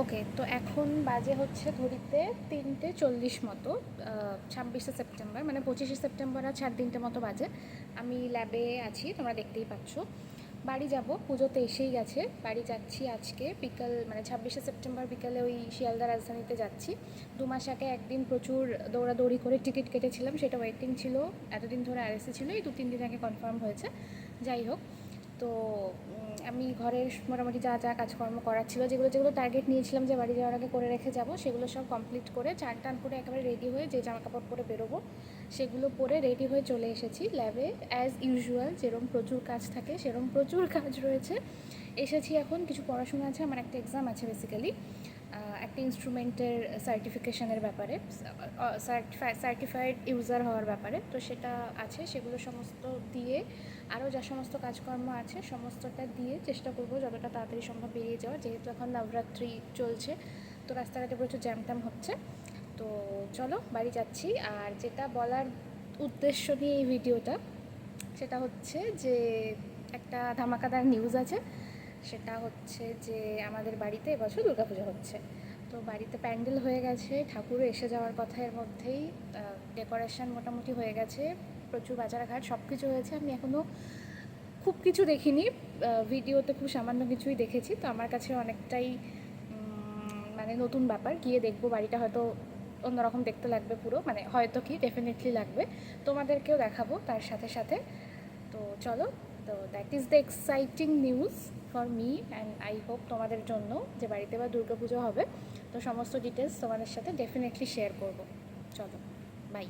ওকে তো এখন বাজে হচ্ছে ঘড়িতে তিনটে চল্লিশ মতো ছাব্বিশে সেপ্টেম্বর মানে পঁচিশে সেপ্টেম্বর আর সাড়ে তিনটে মতো বাজে। আমি ল্যাবে আছি, তোমরা দেখতেই পাচ্ছ। বাড়ি যাব, পুজোতে এসেই গেছে। বাড়ি যাচ্ছি আজকে বিকাল মানে ছাব্বিশে সেপ্টেম্বর বিকালে ওই শিয়ালদা রাজধানীতে যাচ্ছি। দু মাস আগে একদিন প্রচুর দৌড়াদৌড়ি করে টিকিট কেটেছিলাম, সেটা ওয়েটিং ছিল, এতদিন ধরে আরএসি ছিল, এই দু তিন দিন আগে কনফার্ম হয়েছে। যাই হোক তো আমি ঘরের মোটামুটি যা যা কাজকর্ম করার ছিল, যেগুলো যেগুলো টার্গেট নিয়েছিলাম যে বাড়ি যাওয়ার আগে করে রেখে যাব, সেগুলো সব কমপ্লিট করে চান টান করে একেবারে রেডি হয়ে যে জামা কাপড় পরে বেরোবো, সেগুলো পরে রেডি হয়ে চলে এসেছি ল্যাবে অ্যাজ ইউজুয়াল যেরকম প্রচুর কাজ থাকে সেরকম প্রচুর কাজ রয়েছে। এসেছি এখন, কিছু পড়াশোনা আছে, আমার একটা এক্সাম আছে বেসিক্যালি একটা ইনস্ট্রুমেন্টের সার্টিফিকেশনের ব্যাপারে সার্টিফাইড ইউজার হওয়ার ব্যাপারে। তো সেটা আছে, সেগুলো সমস্ত দিয়ে, আরও যা সমস্ত কাজকর্ম আছে, সমস্তটা দিয়ে চেষ্টা করব যতটা তাড়াতাড়ি সম্ভব বেরিয়ে যাওয়া যেহেতু এখন নবরাত্রি চলছে, তো রাস্তাঘাটে প্রচুর জ্যাম ট্যাম হচ্ছে। তো চলো, বাড়ি যাচ্ছি। আর যেটা বলার উদ্দেশ্য নিয়ে এই ভিডিওটা, সেটা হচ্ছে যে একটা ধামাকাদার নিউজ আছে। সেটা হচ্ছে যে আমাদের বাড়িতে এবছর দুর্গাপুজো হচ্ছে। তো বাড়িতে প্যান্ডেল হয়ে গেছে ঠাকুরও এসে যাওয়ার কথা এর মধ্যেই ডেকোরেশন মোটামুটি হয়ে গেছে, প্রচুর বাজারঘাট সব কিছু হয়েছে। আমি এখনও খুব কিছু দেখিনি ভিডিওতে খুব সামান্য কিছুই দেখেছি। তো আমার কাছে অনেকটাই মানে নতুন ব্যাপার। গিয়ে দেখব, বাড়িটা হয়তো অন্যরকম দেখতে লাগবে পুরো। মানে হয়তো কি ডেফিনেটলি লাগবে। তোমাদেরকেও দেখাবো তার সাথে সাথে। তো চলো, তো that is the exciting news for me and I hope তোমাদের জন্য যে বাড়িতে বা দুর্গাপুজো হবে, তো সমস্ত ডিটেলস তোমাদের সাথে ডেফিনেটলি শেয়ার করব। চলো বাই